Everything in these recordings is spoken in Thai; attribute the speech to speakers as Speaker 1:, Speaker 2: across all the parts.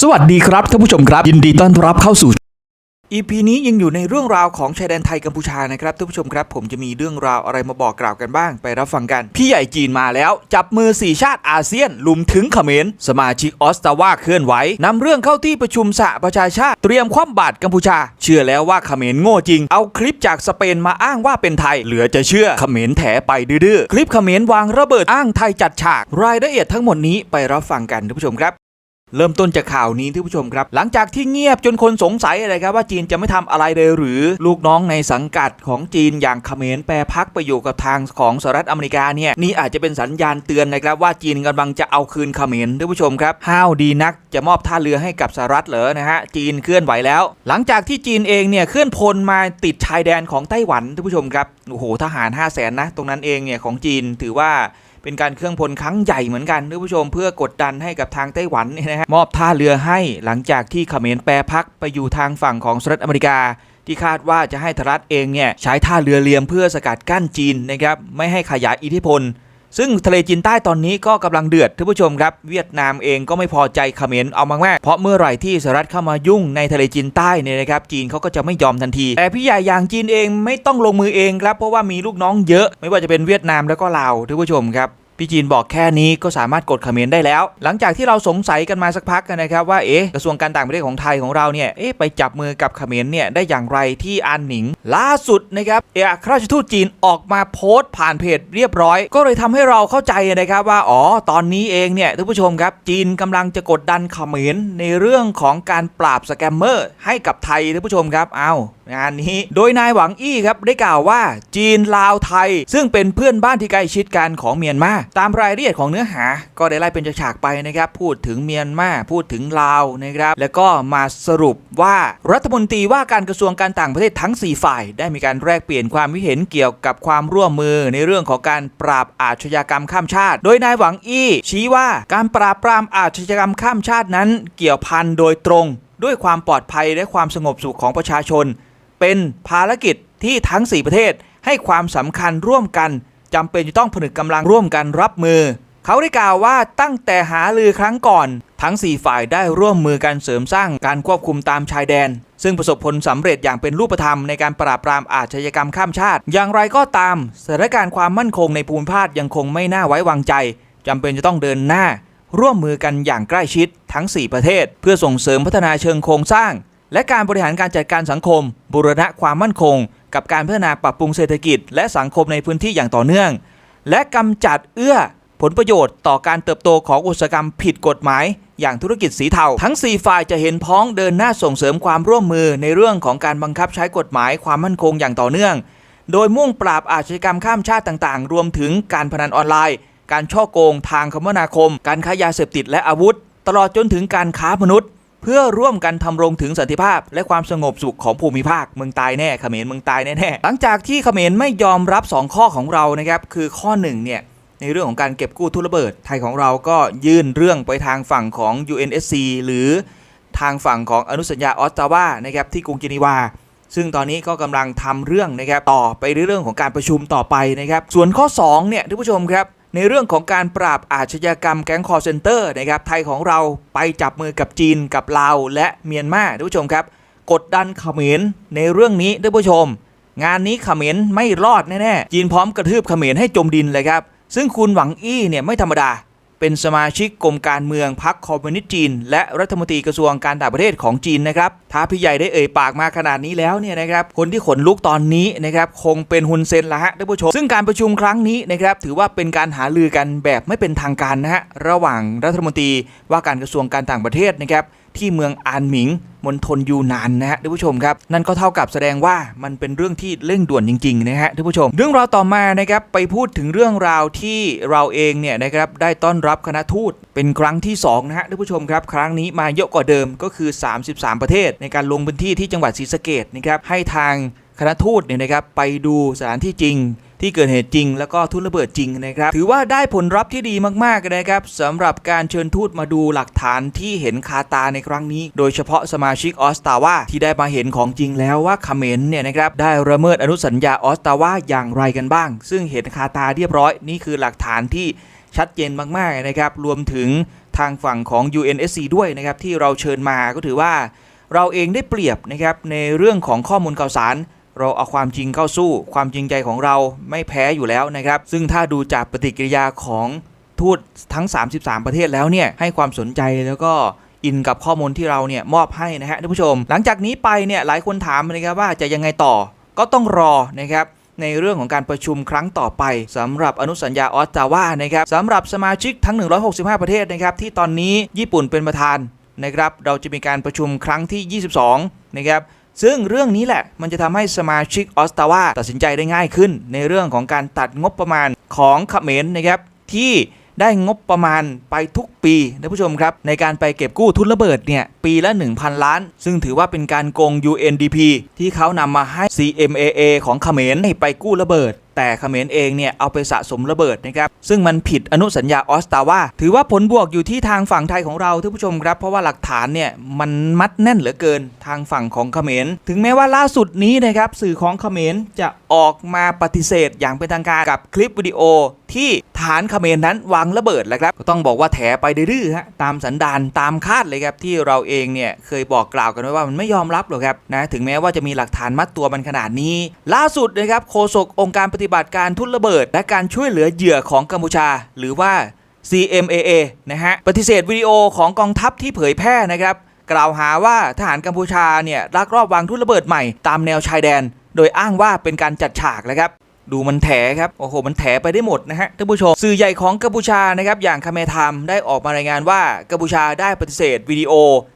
Speaker 1: สวัสดีครับท่านผู้ชมครับ ยินดีต้อนรับเข้าสู่ EP นี้ยังอยู่ในเรื่องราวของชายแดนไทยกัมพูชานะครับท่านผู้ชมครับ ผมจะมีเรื่องราวอะไรมาบอกกล่าวกันบ้างไปรับฟังกัน พี่ใหญ่จีนมาแล้ว จับมือ 4 ชาติอาเซียน ลุมถึงเขมรสมาชิกออสตาวาเคลื่อนไหวนำเรื่องเข้าที่ประชุมสหประชาชาติ เตรียมคว่ำบาตรกัมพูชา เชื่อแล้วว่าเขมรโง่จริง เอาคลิปจากสเปนมาอ้างว่าเป็นไทย เหลือจะเชื่อเขมรแถไปดื้อๆคลิปเขมรวางระเบิดอ้างไทยจัดฉาก รายละเอียดทั้งหมดนี้ไปรับฟังกันท่านผู้ชมครับ เริ่มต้นจากข่าวนี้ที่ผู้ชมครับ หลังจากที่เงียบจนคนสงสัยอะไรครับว่าจีนจะไม่ทำอะไรเลยหรือลูกน้องในสังกัดของจีนอย่างเขมรแปรพักไปอยู่กับทางของสหรัฐอเมริกาเนี่ยนี่อาจจะเป็นสัญญาณเตือนนะครับว่าจีนกำลังจะเอาคืนเขมรท่านผู้ชมครับห้าวดีนักจะมอบท่าเรือให้กับสหรัฐเหรอนะฮะจีนเคลื่อนไหวแล้ว หลังจากที่จีนเองเนี่ยเคลื่อนพลมาติดชายแดนของไต้หวันท่านผู้ชมครับโอ้โหทหาร 5 0 0แสนนะตรงนั้นเองเนี่ยของจีนถือว่า เป็นการเครื่องพลครั้งใหญ่เหมือนกันท่านผู้ชมเพื่อกดดันให้กับทางไต้หวันเนี่ยนะฮะมอบท่าเรือให้หลังจากที่เขมรแปรพักไปอยู่ทางฝั่งของสหรัฐอเมริกาที่คาดว่าจะให้ทรัฐเองเนี่ยใช้ท่าเรือเลียมเพื่อสกัดกั้นจีนนะครับไม่ให้ขยายอิทธิพล ซึ่งทะเลจีนใต้ตอนนี้ก็กำลังเดือดท่านผู้ชมครับ เวียดนามเองก็ไม่พอใจเขมรเอามากๆเพราะเมื่อไหร่ที่สหรัฐเข้ามายุ่งในทะเลจีนใต้เนี่ยนะครับจีนเขาก็จะไม่ยอมทันที แต่พี่ใหญ่อย่างจีนเองไม่ต้องลงมือเองครับเพราะว่ามีลูกน้องเยอะ ไม่ว่าจะเป็นเวียดนามแล้วก็ลาวท่านผู้ชมครับ พี่จีนบอกแค่นี้ก็สามารถกดเขมรได้แล้ว หลังจากที่เราสงสัยกันมาสักพักกันนะครับว่าเอ๊ะกระทรวงการต่างประเทศของไทยของเราเนี่ยเอ๊ะไปจับมือกับเขมรเนี่ยได้อย่างไรที่อันหนิง ล่าสุดนะครับเอกอัครราชทูตจีนออกมาโพสต์ผ่านเพจเรียบร้อย ก็เลยทำให้เราเข้าใจนะครับว่าอ๋อตอนนี้เองเนี่ยท่านผู้ชมครับจีนกำลังจะกดดันเขมรในเรื่องของการปราบสแกมเมอร์ให้กับไทยท่านผู้ชมครับเอา งานนี้ โดยนายหวังอี้ครับได้กล่าวว่าจีนลาวไทย ซึ่งเป็นเพื่อนบ้านที่ใกล้ชิดกันของเมียนมาตามรายละเอียดของเนื้อหา ก็ได้ไล่เป็นฉากไปนะครับพูดถึงเมียนมาพูดถึงลาวนะครับแล้วก็มาสรุปว่ารัฐมนตรีว่าการกระทรวงการต่างประเทศทั้ง 4 ฝ่าย ได้มีการแลกเปลี่ยนความคิดเห็นเกี่ยวกับความร่วมมือในเรื่องของการปราบอาชญากรรมข้ามชาติ โดยนายหวังอี้ชี้ว่าการปราบปรามอาชญากรรมข้ามชาตินั้น เกี่ยวพันโดยตรง ด้วยความปลอดภัยและความสงบสุขของประชาชน เป็นภารกิจที่ทั้ง 4 ประเทศให้ความสำคัญร่วมกันจำเป็นจะต้องผนึกกำลังร่วมกันรับมือ เขาได้กล่าวว่าตั้งแต่หาลือครั้งก่อน ทั้ง 4 ฝ่ายได้ร่วมมือกันเสริมสร้างการควบคุมตามชายแดน ซึ่งประสบผลสำเร็จอย่างเป็นรูปธรรมในการปราบปรามอาชญากรรมข้ามชาติ อย่างไรก็ตามสถานการณ์ความมั่นคงในภูมิภาคยังคงไม่น่าไว้วางใจจำเป็นจะต้องเดินหน้า ร่วมมือกันอย่างใกล้ชิดทั้ง 4 ประเทศ เพื่อส่งเสริมพัฒนาเชิงโครงสร้าง และการบริหารการจัดการสังคม บูรณะความมั่นคง กับการพัฒนาปรับปรุงเศรษฐกิจ และสังคมในพื้นที่อย่างต่อเนื่อง และกำจัดเอื้อผลประโยชน์ต่อการเติบโตของอุตสาหกรรมผิดกฎหมาย อย่างธุรกิจสีเทาทั้ง 4 ฝ่ายจะเห็นพ้องเดินหน้าส่งเสริมความร่วมมือในเรื่องของการบังคับใช้กฎหมายความมั่นคงอย่างต่อเนื่อง โดยมุ่งปราบอาชญากรรมข้ามชาติต่างๆ รวมถึงการพนันออนไลน์ การช่อโกงทางคมนาคม การค้ายาเสพติดและอาวุธ ตลอดจนถึงการค้ามนุษย์ เพื่อร่วมกันทำรงถึงสันติภาพ และความสงบสุขของภูมิภาคเมืองตายแน่เขมรเมืองตายแน่ๆหลังจากที่เขมรไม่ยอมรับ 2 ข้อของเรานะครับคือข้อ1เนี่ยในเรื่องของการเก็บกู้ทุนระเบิด ไทยของเราก็ยื่นเรื่องไปทางฝั่งของ UNSC หรือทางฝั่งของอนุสัญญาออสตาวานะครับที่กรุงเจนีวา ซึ่งตอนนี้ก็กำลังทำเรื่องนะครับต่อไปในเรื่องของการประชุมต่อไปนะครับ ส่วนข้อ2เนี่ยท่านผู้ชมครับ ในเรื่องของการปราบอาชญากรรมแก๊งคอร์เซนเตอร์นะครับไทยของเราไปจับมือกับจีนกับลาวและเมียนมาท่านผู้ชมครับ กดดันเขมรในเรื่องนี้ท่านผู้ชม งานนี้เขมรไม่รอดแน่ๆจีนพร้อมกระทืบเขมรให้จมดินเลยครับซึ่งคุณหวังอี้เนี่ยไม่ธรรมดา เป็นสมาชิกกรมการเมืองพรรคคอมมิวนิสต์จีน และรัฐมนตรีกระทรวงการต่างประเทศของจีนนะครับถ้าพี่ใหญ่ได้เอ่ยปากมาขนาดนี้แล้วเนี่ยนะครับคนที่ขนลุกตอนนี้นะครับคงเป็นฮุนเซนละฮะท่านผู้ชมซึ่งการประชุมครั้งนี้นะครับถือว่าเป็นการหาลือกันแบบไม่เป็นทางการนะฮะระหว่างรัฐมนตรีว่าการกระทรวงการต่างประเทศนะครับ ที่เมืองอานหมิงมณฑลยูนานนะฮะท่านผู้ชมครับนั่นก็เท่ากับแสดงว่ามันเป็นเรื่องที่เร่งด่วนจริงๆนะฮะท่านผู้ชม เรื่องราวต่อมานะครับไปพูดถึงเรื่องราวที่เราเองเนี่ยนะครับได้ต้อนรับคณะทูตเป็นครั้งที่2นะฮะท่านผู้ชมครับ ครั้งนี้มาเยอะกว่าเดิมก็คือ 33 ประเทศ ในการลงพื้นที่ที่จังหวัดศรีสะเกดนะครับให้ทางคณะทูตเนี่ยนะครับไปดูสถานที่จริง ที่เกิดเหตุจริง แล้วก็ทุนระเบิดจริงนะครับถือว่าได้ผลลัพธ์ที่ดีมากๆนะครับสำหรับการเชิญทูตมาดูหลักฐานที่เห็นคาตาในครั้งนี้ โดยเฉพาะสมาชิกออสตาวาที่ได้มาเห็นของจริงแล้วว่าเขมรเนี่ยนะครับได้ระเมิดอนุสัญญาออสตาวาอย่างไรกันบ้าง ซึ่งเห็นคาตาเรียบร้อยนี่คือหลักฐานที่ชัดเจนมากๆนะครับรวมถึงทางฝั่งของ UNSC ด้วยนะครับที่เราเชิญมาก็ถือว่าเราเองได้เปรียบนะครับในเรื่องของข้อมูลข่าวสาร เราเอาความจริงเข้าสู้ ความจริงใจของเราไม่แพ้อยู่แล้วนะครับ ซึ่งถ้าดูจากปฏิกิริยาของทูตทั้ง 33 ประเทศแล้วเนี่ยให้ความสนใจแล้วก็อินกับข้อมูลที่เราเนี่ยมอบให้นะฮะท่านผู้ชม หลังจากนี้ไปเนี่ยหลายคนถามนะครับว่าจะยังไงต่อก็ต้องรอนะครับในเรื่องของการประชุมครั้งต่อไปสำหรับอนุสัญญาออสตาวานะครับสำหรับสมาชิกทั้ง 165 ประเทศนะครับที่ตอนนี้ญี่ปุ่นเป็นประธานนะครับเราจะมีการประชุมครั้งที่ 22 นะครับ ซึ่งเรื่องนี้แหละมันจะทำให้สมาชิกออสตาวาตัดสินใจได้ง่ายขึ้น ในเรื่องของการตัดงบประมาณของเขมรนะครับที่ได้งบประมาณไปทุกปีนะผู้ชมครับ ในการไปเก็บกู้ทุนระเบิดเนี่ย ปีละ 1,000 ล้าน ซึ่งถือว่าเป็นการโกง UNDP ที่เขานำมาให้ CMAA ของเขมรให้ไปกู้ระเบิด แต่เขมรเองเนี่ยเอาไปสะสมระเบิดนะครับซึ่งมันผิดอนุสัญญาออสตาวาถือว่าผลบวกอยู่ที่ทางฝั่งไทยของเราท่านผู้ชมครับ เพราะว่าหลักฐานเนี่ยมันมัดแน่นเหลือเกินทางฝั่งของเขมร ถึงแม้ว่าล่าสุดนี้นะครับสื่อของเขมรจะออกมาปฏิเสธอย่างเป็นทางการกับคลิปวิดีโอที่ฐานเขมรนั้นวางระเบิดแล้วครับก็ต้องบอกว่าแถไปดื้อฮะตามสันดานตามคาดเลยครับที่เราเองเนี่ยเคยบอกกล่าวกันไว้ว่ามันไม่ยอมรับหรอกครับนะถึงแม้ว่าจะมีหลักฐานมัดตัวมันขนาดนี้ ล่าสุดนะครับโฆษกองค์การปฏิบัติการทุนระเบิด และการช่วยเหลือเหยื่อของกัมพูชา หรือว่า CMAA นะฮะปฏิเสธวิดีโอของกองทัพที่เผยแพร่นะครับ กล่าวหาว่าทหารกัมพูชาเนี่ยลักลอบวางทุ่นระเบิดใหม่ตามแนวชายแดน โดยอ้างว่าเป็นการจัดฉากนะครับดูมันแถครับ โอ้โห มันแถไปได้หมดนะฮะท่านผู้ชม สื่อใหญ่ของกัมพูชานะครับ อย่างคาเมทามได้ออกมารายงานว่ากัมพูชาได้ปฏิเสธวิดีโอ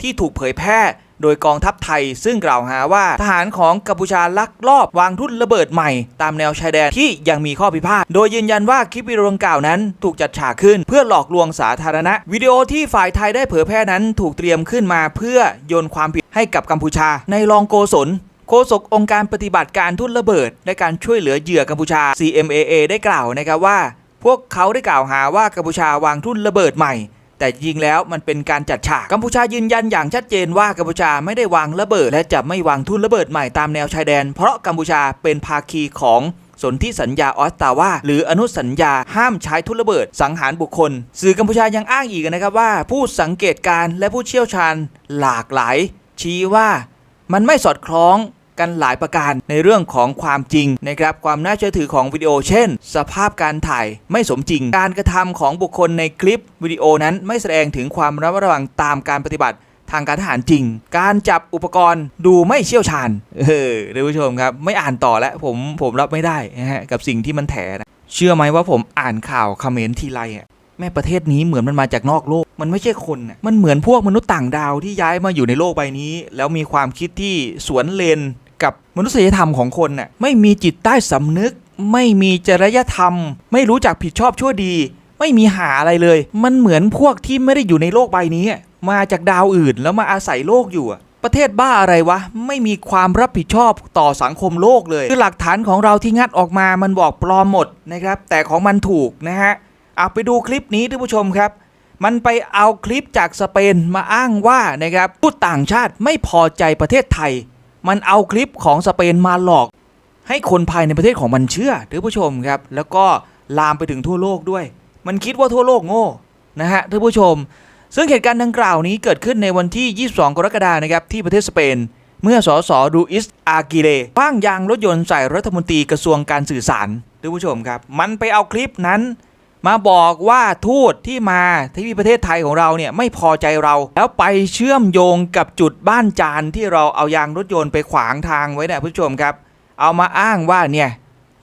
Speaker 1: ที่ถูกเผยแพร่ โดยกองทัพไทยซึ่งกล่าวหาว่าทหารของกัมพูชาลักลอบวางทุ่นระเบิดใหม่ ตามแนวชายแดนที่ยังมีข้อพิพาท โดยยืนยันว่าคลิปวิดีโอดังกล่าวนั้นถูกจัดฉากขึ้นเพื่อหลอกลวงสาธารณะ วิดีโอที่ฝ่ายไทยได้เผยแพร่นั้นถูกเตรียมขึ้นมาเพื่อโยนความผิดให้กับกัมพูชา ในรองโกศลโฆษกองค์การปฏิบัติการทุ่นระเบิด และการช่วยเหลือเหยื่อกัมพูชา CMAA ได้กล่าวนะครับว่า พวกเขาได้กล่าวหาว่ากัมพูชาวางทุ่นระเบิดใหม่ แต่จริงแล้วมันเป็นการจัดฉากกัมพูชายืนยันอย่างชัดเจนว่ากัมพูชาไม่ได้วางระเบิด และจะไม่วางทุ่นระเบิดใหม่ตามแนวชายแดน เพราะกัมพูชาเป็นภาคีของสนธิสัญญาออสตาวาหรืออนุสัญญาห้ามใช้ทุนระเบิด สังหารบุคคล สื่อกัมพูชายังอ้างอีกนะครับว่า ผู้สังเกตการณ์และผู้เชี่ยวชาญหลากหลาย ชี้ว่ามันไม่สอดคล้อง กันหลายประการในเรื่องของความจริงนะครับความน่าเชื่อถือของวิดีโอ เช่น สภาพการถ่ายไม่สมจริง การกระทำของบุคคลในคลิปวิดีโอนั้นไม่แสดงถึงความระมัดระวังตามการปฏิบัติทางการทหารจริง การจับอุปกรณ์ดูไม่เชี่ยวชาญ เออท่านผู้ชมครับ ไม่อ่านต่อแล้วผมผมรับไม่ได้นะฮะกับสิ่งที่มันแถนะเชื่อไหมว่าผมอ่านข่าวคอมเมนต์ทีไรอะแม่ประเทศนี้เหมือนมันมาจากนอกโลก มันไม่ใช่คนนะมันเหมือนพวกมนุษย์ต่างดาวที่ย้ายมาอยู่ในโลกใบนี้ แล้วมีความคิดที่สวนเลน กับมนุษยธรรมของคนน่ะไม่มีจิตใต้สำนึก ไม่มีจริยธรรม ไม่รู้จักผิดชอบชั่วดี ไม่มีหาอะไรเลย มันเหมือนพวกที่ไม่ได้อยู่ในโลกใบนี้ มาจากดาวอื่นแล้วมาอาศัยโลกอยู่ประเทศบ้าอะไรวะ ไม่มีความรับผิดชอบต่อสังคมโลกเลย คือหลักฐานของเราที่งัดออกมามันบอกปลอมหมดนะครับ แต่ของมันถูกนะฮะเอาไปดูคลิปนี้ท่านผู้ชมครับ มันไปเอาคลิปจากสเปนมาอ้างว่านะครับผู้ต่างชาติไม่พอใจประเทศไทย มันเอาคลิปของสเปนมาหลอก ให้คนภายในประเทศของมันเชื่อท่านผู้ชมครับ แล้วก็ลามไปถึงทั่วโลกด้วย มันคิดว่าทั่วโลกโง่นะฮะท่านผู้ชม ซึ่งเหตุการณ์ดังกล่าวนี้เกิดขึ้นในวันที่ 22 กรกฎาคมนะครับที่ประเทศสเปน เมื่อสสดูอิสอากิเลคว้างยางรถยนต์ใส่รัฐมนตรีกระทรวงการสื่อสารท่านผู้ชมครับ มันไปเอาคลิปนั้น มาบอกว่าทูตที่มาที่ประเทศไทยของเราเนี่ยไม่พอใจเรา แล้วไปเชื่อมโยงกับจุดบ้านจานที่เราเอายางรถยนต์ไปขวางทางไว้นี่ยผู้ชมครับ เอามาอ้างว่าเนี่ย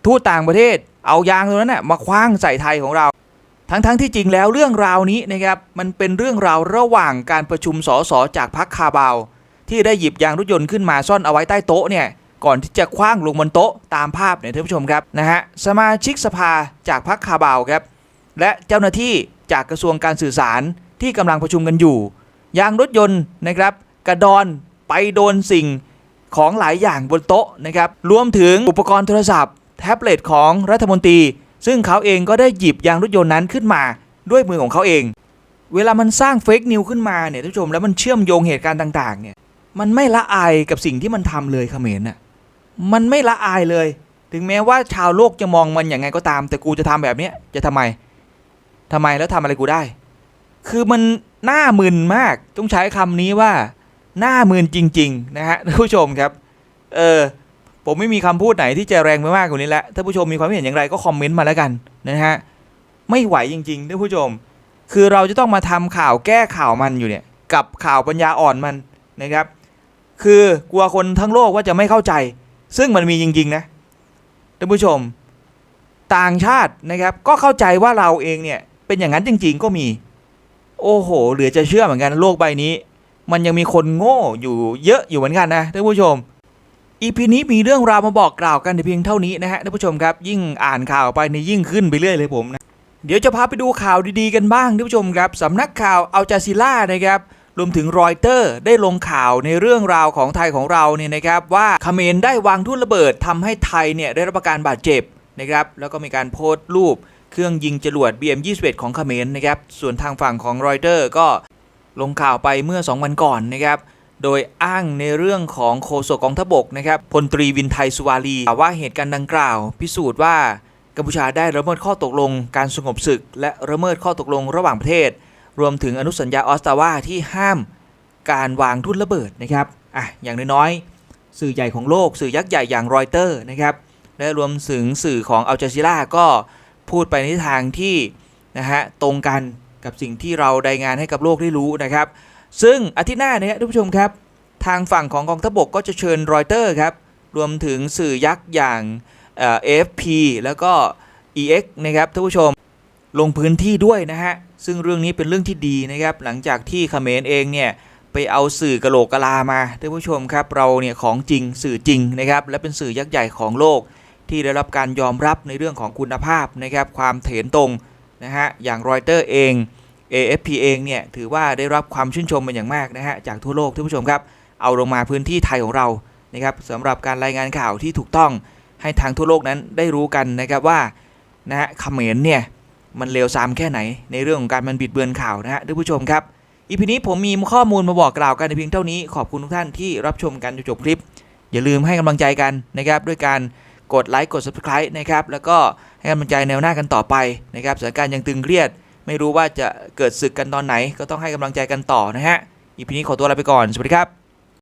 Speaker 1: ทูตต่างประเทศเอายางตรงนั้นน่ะมาคว้างใส่ไทยของเรา ทั้งๆทที่จริงแล้วเรื่องราวนี้นะครับมันเป็นเรื่องราวระหว่างการประชุมสสจากพรรคคาบาวที่ได้หยิบยางรถยนต์ขึ้นมาซ่อนเอาไว้ใต้โต๊ะเนี่ยก่อนที่จะคว้างลงบนโต๊ะตามภาพเนี่ยท่านผู้ชมครับนะฮะสมาชิกสภาจากพรรคคาบาวครับ และเจ้าหน้าที่จากกระทรวงการสื่อสารที่กำลังประชุมกันอยู่ ยางรถยนต์นะครับ กระดอนไปโดนสิ่งของหลายอย่างบนโต๊ะนะครับ รวมถึงอุปกรณ์โทรศัพท์ แท็บเล็ตของรัฐมนตรี ซึ่งเขาเองก็ได้หยิบยางรถยนต์นั้นขึ้นมาด้วยมือของเขาเอง เวลามันสร้างเฟกนิวขึ้นมาเนี่ยท่านผู้ชมแล้วมันเชื่อมโยงเหตุการณ์ต่างๆเนี่ยมันไม่ละอายกับสิ่งที่มันทำเลยเขมรน่ะมันไม่ละอายเลย ถึงแม้ว่าชาวโลกจะมองมันอย่างไงก็ตาม แต่กูจะทำแบบนี้จะทำไม ทำไมแล้วทำอะไรกูได้ คือมันหน้ามึนมาก ต้องใช้คำนี้ว่า หน้ามึนจริง ๆ นะฮะท่านผู้ชมครับ เออ ผมไม่มีคำพูดไหนที่จะแรงไปมากกว่านี้แล้วถ้านผู้ชมมีความเห็นอย่างไรก็คอมเมนต์มาแล้วกันนะฮะ ไม่ไหวจริงๆท่านผู้ชม คือเราจะต้องมาทำข่าวแก้ข่าวมันอยู่เนี่ย กับข่าวปัญญาอ่อนมันนะครับ คือกลัวคนทั้งโลกว่าจะไม่เข้าใจ ซึ่งมันมีจริงๆนะท่านผู้ชม ต่างชาตินะครับ ก็เข้าใจว่าเราเองเนี่ย เป็นอย่างนั้นจริง ๆ ก็มี โอ้โห เหลือจะเชื่อเหมือนกันโลกใบนี้ มันยังมีคนโง่อยู่เยอะอยู่เหมือนกันนะท่านผู้ชมอีพีนี้มีเรื่องราวมาบอกกล่าวกันเพียงเท่านี้นะฮะท่านผู้ชมครับ ยิ่งอ่านข่าวไปในยิ่งขึ้นไปเรื่อยเลยผมนะเดี๋ยวจะพาไปดูข่าวดีๆกันบ้างท่านผู้ชมครับสำนักข่าวอัลจาซิล่านะครับรวมถึงรอยเตอร์ได้ลงข่าวในเรื่องราวของไทยของเราเนี่ยนะครับว่าเขมรได้วางทุ่นระเบิดทำให้ไทยเนี่ยได้รับการบาดเจ็บนะครับแล้วก็มีการโพสต์รูป เครื่องยิงจรวด BM21 ของเขมรนะครับ ส่วนทางฝั่งของรอยเตอร์ก็ลงข่าวไปเมื่อ 2 วันก่อนนะครับ โดยอ้างในเรื่องของโฆษกกองทบกนะครับพลตรีวินไทยสุวารีกล่าวว่าเหตุการณ์ดังกล่าว พิสูจน์ว่ากัมพูชาได้ละเมิดข้อตกลงการสงบศึก และละเมิดข้อตกลงระหว่างประเทศ รวมถึงอนุสัญญาออสตาวาที่ห้ามการวางทุ่นระเบิดนะครับอะอย่างน้อยๆสื่อใหญ่ของโลก สื่อยักษ์ใหญ่อย่างรอยเตอร์นะครับและรวมถึงสื่อของอัลจาซีราก็ พูดไปในทางที่นะฮะตรงกันกับสิ่งที่เรารายงานให้กับโลกได้รู้นะครับ ซึ่งอาทิตย์หน้าเนี่ยท่านผู้ชมครับ ทางฝั่งของกองทัพบกก็จะเชิญรอยเตอร์ครับรวมถึงสื่อยักษ์อย่างเอ่อ AFP แล้วก็ EX นะครับท่านผู้ชมลงพื้นที่ด้วยนะฮะ ซึ่งเรื่องนี้เป็นเรื่องที่ดีนะครับ หลังจากที่เขมรเองเนี่ย ไปเอาสื่อกะโหลกกะลามาท่านผู้ชมครับ เราเนี่ยของจริงสื่อจริงนะครับ และเป็นสื่อยักษ์ใหญ่ของโลก ที่ได้รับการยอมรับในเรื่องของคุณภาพนะครับความเถนตรงนะฮะอย่างรอยเตอร์เอง AFP เองเนี่ยถือว่าได้รับความชื่นชมเป็นอย่างมากนะฮะจากทั่วโลกท่านผู้ชมครับเอาลงมาพื้นที่ไทยของเรานะครับสำหรับการรายงานข่าวที่ถูกต้องให้ทางทั่วโลกนั้นได้รู้กันนะครับว่านะฮะเขมรเนี่ยมันเลวทรามแค่ไหนในเรื่องของการมันบิดเบือนข่าวนะฮะท่านผู้ชมครับอีพีนี้ผมมีข้อมูลมาบอกกล่าวกันในเพียงเท่านี้ขอบคุณทุกท่านที่รับชมกันจนจบคลิป อย่าลืมให้กำลังใจกันนะครับด้วยการ กดไลค์กด subscribe นะครับแล้วก็ให้กำลังใจแนวหน้ากันต่อไปนะครับสถานการณ์ยังตึงเครียด ไม่รู้ว่าจะเกิดศึกกันตอนไหน ก็ต้องให้กำลังใจกันต่อนะฮะอีพีนี้ขอตัวลาไปก่อนสวัสดีครับ